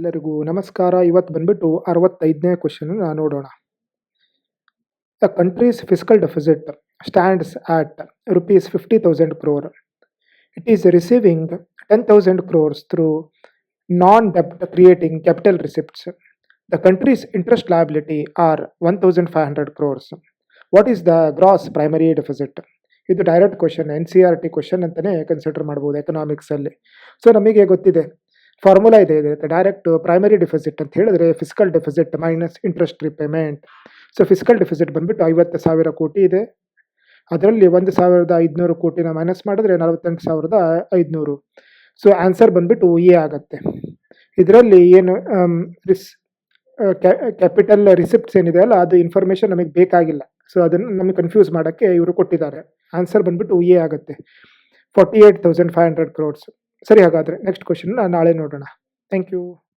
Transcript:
ಎಲ್ಲರಿಗೂ ನಮಸ್ಕಾರ. ಇವತ್ತು ಬಂದ್ಬಿಟ್ಟು ಅರವತ್ತೈದನೇ ಕ್ವಶನ್ ನೋಡೋಣ. The country's fiscal deficit stands at rupees fifty thousand crore it is receiving ten thousand crores through non ಡೆಪ್ಟ್ creating capital receipts the country's interest liability are one thousand five hundred crores what is the gross primary deficit ಇದು direct question N C R T question ಅಂತಲೇ consider ಮಾಡ್ಬೋದು ಎಕನಾಮಿಕ್ಸಲ್ಲಿ so ನಮಗೆ ಗೊತ್ತಿದೆ formula ಇದೆ ಇದೆ direct primary deficit ಅಂತ ಹೇಳಿದ್ರೆ fiscal deficit minus interest repayment so fiscal deficit ಬಂದ್ಬಿಟ್ಟು ಐವತ್ತು ಸಾವಿರ ಕೋಟಿ ಇದೆ. ಅದರಲ್ಲಿ ಒಂದು ಸಾವಿರದ ಐದುನೂರು ಕೋಟಿನ ಮೈನಸ್ ಮಾಡಿದ್ರೆ ನಲವತ್ತೆಂಟು ಸಾವಿರದ ಐದುನೂರು. ಸೊ ಆನ್ಸರ್ ಬಂದ್ಬಿಟ್ಟು ಎ ಆಗುತ್ತೆ. ಇದರಲ್ಲಿ ಏನು ರಿಸ್ ಕ್ಯಾಪಿಟಲ್ ರಿಸಿಪ್ಟ್ಸ್ ಏನಿದೆ ಅಲ್ಲ, ಅದು ಇನ್ಫಾರ್ಮೇಷನ್ ನಮಗೆ ಬೇಕಾಗಿಲ್ಲ. ಸೊ ಅದನ್ನು ನಮಗೆ ಕನ್ಫ್ಯೂಸ್ ಮಾಡೋಕ್ಕೆ ಇವರು ಕೊಟ್ಟಿದ್ದಾರೆ. ಆನ್ಸರ್ ಬಂದ್ಬಿಟ್ಟು ಎ ಆಗುತ್ತೆ. Forty eight thousand five hundred crores ಸರಿ ಹಾಗಾದರೆ ನೆಕ್ಸ್ಟ್ ಕ್ವಶನ್ ನಾಳೆ ನೋಡೋಣ. Thank you